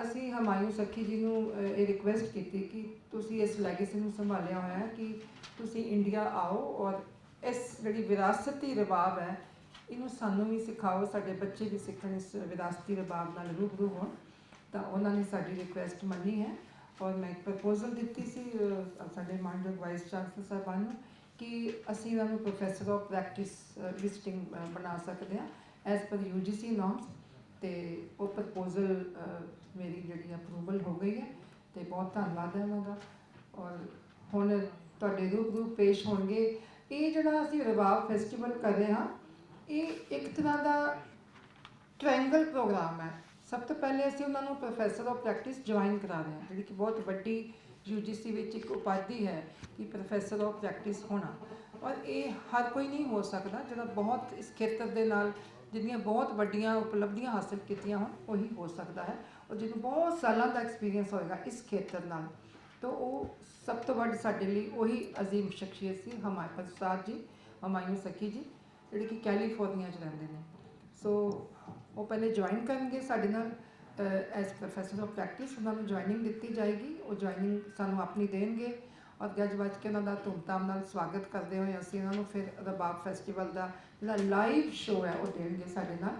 Speaker 4: ਅਸੀਂ ਹਮਾਯੂ ਸਖੀ ਜੀ ਨੂੰ ਇਹ ਰਿਕੁਐਸਟ ਕੀਤੀ ਕਿ ਤੁਸੀਂ ਇਸ ਲੈਗੇਸੀ ਨੂੰ ਸੰਭਾਲਿਆ ਹੋਇਆ ਹੈ ਕਿ ਤੁਸੀਂ ਇੰਡੀਆ ਆਓ ਔਰ ਇਸ ਜਿਹੜੀ ਵਿਰਾਸਤੀ ਰਬਾਬ ਹੈ, ਇਹਨੂੰ ਸਾਨੂੰ ਵੀ ਸਿਖਾਓ, ਸਾਡੇ ਬੱਚੇ ਵੀ ਸਿੱਖਣ ਇਸ ਵਿਰਾਸਤੀ ਰਬਾਬ ਨਾਲ ਰੂਬਰੂ ਹੋਣ। ਤਾਂ ਉਹਨਾਂ ਨੇ ਸਾਡੀ ਰਿਕੁਐਸਟ ਮੰਨੀ ਹੈ ਔਰ ਮੈਂ ਇੱਕ ਪ੍ਰਪੋਜ਼ਲ ਦਿੱਤੀ ਸੀ ਸਾਡੇ ਮਾਨਯੋਗ ਵਾਈਸ ਚਾਂਸਲਰ ਸਾਹਿਬਾਨ ਨੂੰ ਕਿ ਅਸੀਂ ਇਹਨਾਂ ਨੂੰ ਪ੍ਰੋਫੈਸਰ ਆਫ ਪ੍ਰੈਕਟਿਸ ਵਿਜ਼ਿਟਿੰਗ ਬਣਾ ਸਕਦੇ ਹਾਂ। ਐਜ਼ ਪਰ UGC ਨੋਰਮਸ ਤੇ ਉਹ ਪ੍ਰਪੋਜ਼ਲ ਮੇਰੀ ਜਿਹੜੀ ਅਪਰੂਵਲ ਹੋ ਗਈ ਹੈ, ਤੇ ਬਹੁਤ ਧੰਨਵਾਦ ਹੈ ਉਹਨਾਂ ਦਾ। ਔਰ ਹੁਣ ਤੁਹਾਡੇ ਰੂਬਰੂ ਪੇਸ਼ ਹੋਣਗੇ। ਇਹ ਜਿਹੜਾ ਅਸੀਂ ਰਬਾਬ ਫੈਸਟੀਵਲ ਕਰ ਰਹੇ ਹਾਂ, ਇਹ ਇੱਕ ਤਰ੍ਹਾਂ ਦਾ ਟ੍ਰਾਇੰਗਲ ਪ੍ਰੋਗਰਾਮ ਹੈ। ਸਭ ਤੋਂ ਪਹਿਲੇ ਅਸੀਂ ਉਹਨਾਂ ਨੂੰ ਪ੍ਰੋਫੈਸਰ ਆਫ ਪ੍ਰੈਕਟਿਸ ਜੁਆਇਨ ਕਰਾ ਰਹੇ ਹਾਂ, ਜਿਹੜੀ ਕਿ ਬਹੁਤ ਵੱਡੀ UGC ਵਿੱਚ ਇੱਕ ਉਪਾਧੀ ਹੈ ਕਿ ਪ੍ਰੋਫੈਸਰ ਆਫ ਪ੍ਰੈਕਟਿਸ ਹੋਣਾ। ਔਰ ਇਹ ਹਰ ਕੋਈ ਨਹੀਂ ਹੋ ਸਕਦਾ ਜਿਹੜਾ ਬਹੁਤ ਇਸ ਖੇਤਰ ਦੇ ਨਾਲ ਜਿਹਦੀਆਂ ਬਹੁਤ ਵੱਡੀਆਂ ਉਪਲਬਧੀਆਂ ਹਾਸਲ ਕੀਤੀਆਂ ਹੋਣ, ਉਹੀ ਹੋ ਸਕਦਾ ਹੈ ਔਰ ਜਿਹਨੂੰ ਬਹੁਤ ਸਾਲਾਂ ਦਾ ਐਕਸਪੀਰੀਅੰਸ ਹੋਏਗਾ ਇਸ ਖੇਤਰ ਨਾਲ। ਤਾਂ ਉਹ ਸਭ ਤੋਂ ਵੱਡ ਸਾਡੇ ਲਈ ਉਹੀ ਅਜ਼ੀਮ ਸ਼ਖਸੀਅਤ ਸੀ ਹਮਾਰੇ ਪ੍ਰਸਾਦ ਜੀ, ਹਮਾਯੂ ਸਖੀ ਜੀ, ਜਿਹੜੇ ਕਿ ਕੈਲੀਫੋਰਨੀਆ 'ਚ ਰਹਿੰਦੇ ਨੇ। ਸੋ ਉਹ ਪਹਿਲੇ ਜੁਆਇਨ ਕਰਨਗੇ ਸਾਡੇ ਨਾਲ ਐਸ ਪ੍ਰੋਫੈਸਰ ਆਫ ਪ੍ਰੈਕਟਿਸ ਉਹਨਾਂ ਨੂੰ ਜੁਆਇਨਿੰਗ ਦਿੱਤੀ ਜਾਏਗੀ, ਉਹ ਜੁਆਇਨਿੰਗ ਸਾਨੂੰ ਆਪਣੀ ਦੇਣਗੇ। ਔਰ ਗੱਜ ਵੱਜ ਕੇ ਉਹਨਾਂ ਦਾ ਧੂਮਧਾਮ ਨਾਲ ਸਵਾਗਤ ਕਰਦੇ ਹੋਏ ਅਸੀਂ ਉਹਨਾਂ ਨੂੰ ਫਿਰ ਰਬਾਬ ਫੈਸਟੀਵਲ ਦਾ ਜਿਹੜਾ ਲਾਈਵ ਸ਼ੋਅ ਹੈ, ਉਹ ਦੇਣਗੇ ਸਾਡੇ ਨਾਲ।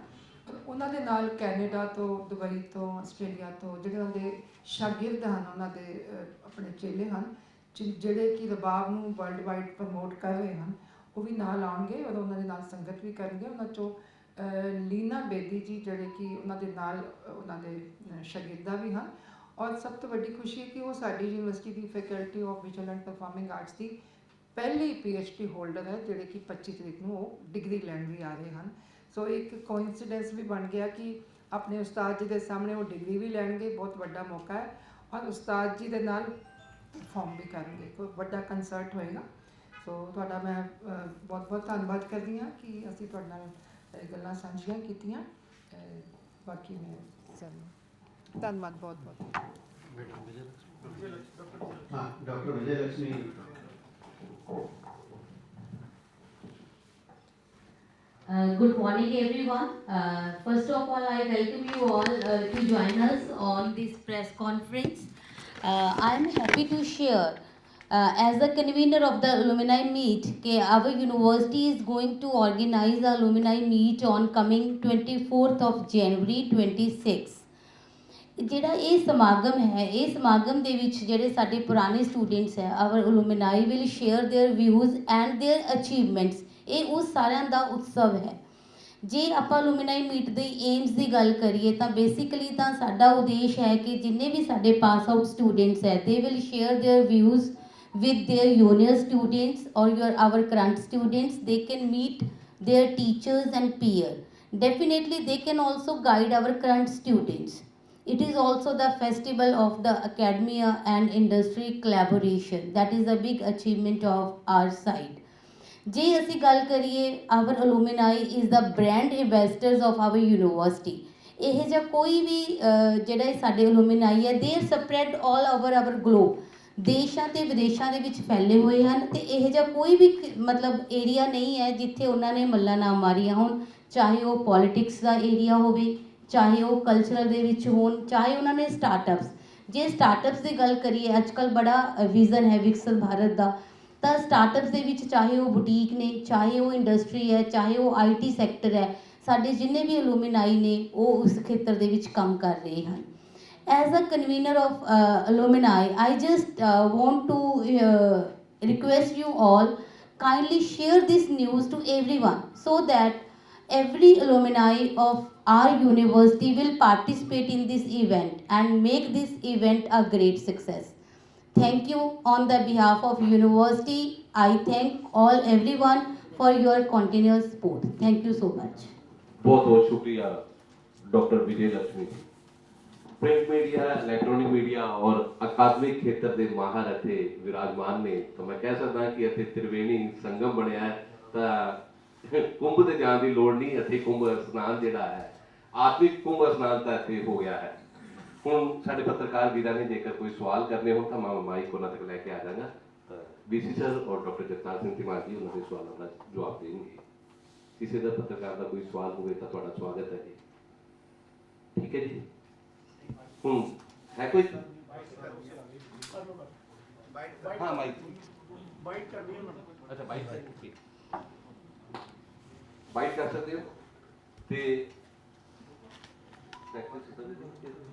Speaker 4: ਔਰ ਉਹਨਾਂ ਦੇ ਨਾਲ ਕੈਨੇਡਾ ਤੋਂ, ਦੁਬਈ ਤੋਂ, ਆਸਟ੍ਰੇਲੀਆ ਤੋਂ ਜਿਹੜੇ ਉਹਨਾਂ ਦੇ ਸ਼ਾਗਿਰਦ ਹਨ, ਉਹਨਾਂ ਦੇ ਆਪਣੇ ਚੇਲੇ ਹਨ ਜਿਹੜੇ ਕਿ ਰਬਾਬ ਨੂੰ ਵਰਲਡ ਵਾਈਡ ਪ੍ਰਮੋਟ ਕਰ ਰਹੇ ਹਨ, ਉਹ ਵੀ ਨਾਲ ਆਉਣਗੇ ਔਰ ਉਹਨਾਂ ਦੇ ਨਾਲ ਸੰਗਤ ਵੀ ਕਰਨਗੇ। ਉਹਨਾਂ ਚੋਂ ਲੀਨਾ ਬੇਦੀ ਜੀ ਜਿਹੜੇ ਕਿ ਉਹਨਾਂ ਦੇ ਨਾਲ ਉਹਨਾਂ ਦੇ ਸ਼ਾਗਿਰਦਾ ਵੀ ਹਨ ਔਰ ਸਭ ਤੋਂ ਵੱਡੀ ਖੁਸ਼ੀ ਹੈ ਕਿ ਉਹ ਸਾਡੀ university the faculty of visual and performing arts ਦੀ ਪਹਿਲੀ ਡੀ ਹੋਲਡਰ ਹੈ, ਜਿਹੜੇ ਕਿ 25 ਤਰੀਕ ਨੂੰ ਉਹ ਡਿਗਰੀ ਲੈਣ ਵੀ ਆ ਰਹੇ ਹਨ। ਸੋ ਇੱਕ ਕੋਇਨਸੀਡੈਂਸ ਵੀ ਬਣ ਗਿਆ ਕਿ ਆਪਣੇ ਉਸਤਾਦ ਜੀ ਦੇ ਸਾਹਮਣੇ ਉਹ ਡਿਗਰੀ ਵੀ ਲੈਣਗੇ, ਬਹੁਤ ਵੱਡਾ ਮੌਕਾ ਹੈ ਔਰ ਉਸਤਾਦ ਜੀ ਦੇ ਨਾਲ ਪਰਫਾਰਮ ਵੀ ਕਰਨਗੇ। ਕੋਈ ਵੱਡਾ ਕੰਸਰਟ ਹੋਏਗਾ। ਸੋ ਤੁਹਾਡਾ ਮੈਂ ਬਹੁਤ ਬਹੁਤ ਧੰਨਵਾਦ ਕਰਦੀ ਹਾਂ ਕਿ ਅਸੀਂ ਤੁਹਾਡੇ ਨਾਲ ਇਹ ਗੱਲਾਂ ਸਾਂਝੀਆਂ ਕੀਤੀਆਂ। ਬਾਕੀ ਮੈਂ ਸਾਨੂੰ
Speaker 1: Ah,
Speaker 3: uh, good morning everyone. Uh, first of all, I welcome you all uh, to join us on this press conference. Uh, I am happy to share uh, as the convener of the alumni meet, okay, our university is going to organize the alumni meet on coming 24th of January 26. ਜਿਹੜਾ ਇਹ ਸਮਾਗਮ ਹੈ ਇਹ ਸਮਾਗਮ ਦੇ ਵਿੱਚ ਜਿਹੜੇ ਸਾਡੇ ਪੁਰਾਣੇ ਸਟੂਡੈਂਟਸ ਹੈ our alumni will share their views and their achievements ਇਹ ਉਸ ਸਾਰਿਆਂ ਦਾ ਉਤਸਵ ਹੈ ਜੇ ਆਪਾਂ ਅਲੂਮਨਾਈ ਮੀਟ ਦੇ ਏਮਸ ਦੀ ਗੱਲ ਕਰੀਏ ਤਾਂ ਬੇਸਿਕਲੀ ਤਾਂ ਸਾਡਾ ਉਦੇਸ਼ ਹੈ ਕਿ ਜਿੰਨੇ ਵੀ ਸਾਡੇ ਪਾਸ ਆਊਟ ਸਟੂਡੈਂਟਸ ਹੈ they will share their views with their junior students or your our current students they can meet their teachers and peer definitely they can also guide our current students it is also the festival of the academia and industry collaboration. That is a big achievement of our side. ਜੇ ਅਸੀਂ ਗੱਲ ਕਰੀਏ our alumni is the brand ambassadors of our university ਇਹ ਜਿਹਾ ਕੋਈ ਵੀ ਜਿਹੜਾ ਸਾਡੇ ਅਲੂਮਨਾਈ ਹੈ they spread all over our globe ਦੇਸ਼ਾਂ ਤੇ ਵਿਦੇਸ਼ਾਂ ਦੇ ਵਿੱਚ ਫੈਲੇ ਹੋਏ ਹਨ ਤੇ ਇਹ ਜਿਹਾ ਕੋਈ ਵੀ ਮਤਲਬ ਏਰੀਆ ਨਹੀਂ ਹੈ ਜਿੱਥੇ ਉਹਨਾਂ ਨੇ ਮੱਲਾਂ ਨਾ ਮਾਰੀਆਂ ਹੋਣ, ਚਾਹੇ ਉਹ ਪੋਲਿਟਿਕਸ ਦਾ ਏਰੀਆ ਹੋਵੇ ਚਾਹੇ ਉਹ ਕਲਚਰ ਦੇ ਵਿੱਚ ਹੋਣ ਚਾਹੇ ਉਹਨਾਂ ਨੇ ਸਟਾਰਟਅਪਸ ਜੇ ਸਟਾਰਟਅਪਸ ਦੀ ਗੱਲ ਕਰੀਏ ਅੱਜ ਕੱਲ ਬੜਾ ਵਿਜ਼ਨ ਹੈ ਵਿਕਸਿਤ ਭਾਰਤ ਦਾ। ਤਾਂ ਸਟਾਰਟਅਪਸ ਦੇ ਵਿੱਚ ਚਾਹੇ ਉਹ ਬੁਟੀਕ ਨੇ ਚਾਹੇ ਉਹ ਇੰਡਸਟਰੀ ਹੈ ਚਾਹੇ ਉਹ ਆਈਟੀ ਸੈਕਟਰ ਹੈ ਸਾਡੇ ਜਿੰਨੇ ਵੀ ਅਲੂਮਨਾਈ ਨੇ ਉਹ ਉਸ ਖੇਤਰ ਦੇ ਵਿੱਚ ਕੰਮ ਕਰ ਰਹੇ ਹਨ। As a convener of uh, I just just to request you uh, request you all kindly share this news to everyone so that every alumni of our university will participate in this event and make this event a great success. Thank you on the behalf of university. I thank all everyone for your continuous support. Thank you so much.
Speaker 5: बहुत बहुत शुक्रिया doctor Vijay Lakshmi ji print media electronic media और अकादमिक क्षेत्र ਦੇ ਮਾਹਰ ਅਤੇ ਵਿਰਾਜਮਾਨ ਨੇ ਤਾਂ ਮੈਂ ਕਹਿ ਸਕਦਾ ਕਿ ਇੱਥੇ ਤ੍ਰਿਵੇਣੀ ਸੰਗਮ ਬਣਿਆ ਹੈ ਤਾਂ ਕੁੰਭ ਤੇ ਜਾਣ ਦੀ ਲੋੜ ਨਹੀਂ ਇੱਥੇ ਕੁੰਭ ਸਨਾਨ ਜਿਹੜਾ ਹੈ ਆਤਮਿਕ ਕੁੰਭ ਇਸ਼ਨਾਨ ਤਾਂ ਇੱਥੇ ਹੋ ਗਿਆ ਹੈ ਹੁਣ ਸਾਡੇ ਪੱਤਰਕਾਰ ਵੀਰਾਂ ਨੇ ਜੇਕਰ ਕੋਈ ਸਵਾਲ ਕਰਨੇ ਹੋਣ ਤਾਂ ਮੈਂ ਮਾਈਕ ਉਹਨਾਂ ਤੱਕ ਲੈ ਕੇ ਆ ਜਾਵਾਂਗਾ ਬੀਸੀ ਸਰ ਔਰ ਡਾਕਟਰ ਜਗਤਾਰ ਸਿੰਘ ਤਿਵਾੜੀ ਜੀ ਉਹਨਾਂ ਦੇ ਸਵਾਲਾਂ ਦਾ ਜਵਾਬ ਦੇਣਗੇ ਕਿਸੇ ਦਾ ਪੱਤਰਕਾਰ ਦਾ ਕੋਈ ਸਵਾਲ ਹੋਵੇ ਤਾਂ ਤੁਹਾਡਾ ਸਵਾਗਤ ਹੈ ਜੀ ਠੀਕ ਹੈ ਜੀ ਹੁਣ ਹੈ ਕੋਈ ਹਾਂ ਮਾਈਕ ਬਾਈਟ ਕਰਨੀ ਹੈ ਅੱਛਾ ਬਾਈਟ ਠੀਕ ਬਾਈਟ ਕਰ ਸਕਦੇ ਹੋ ਤੇ ਪ੍ਰੈਕਟਿਸ